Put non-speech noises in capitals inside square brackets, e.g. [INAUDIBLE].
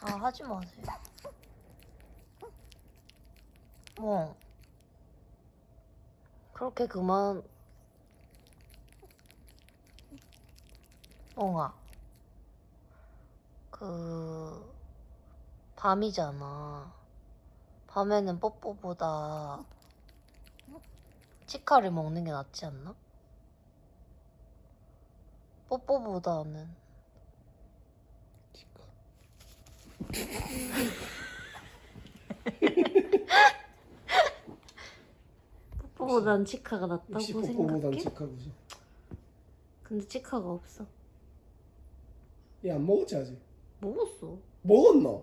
아 하지 마세요. 뭐. 그렇게 그만. 멍아 그 밤이잖아. 밤에는 뽀뽀보다 치카를 먹는 게 낫지 않나? 뽀뽀보다는 [LAUGHS] 뽀뽀보단 치카가 낫다고 역시 생각해? 뽀뽀보단 직하고지. 근데 치카가 없어. 얘 안 먹었지 아직? 먹었어. 먹었나?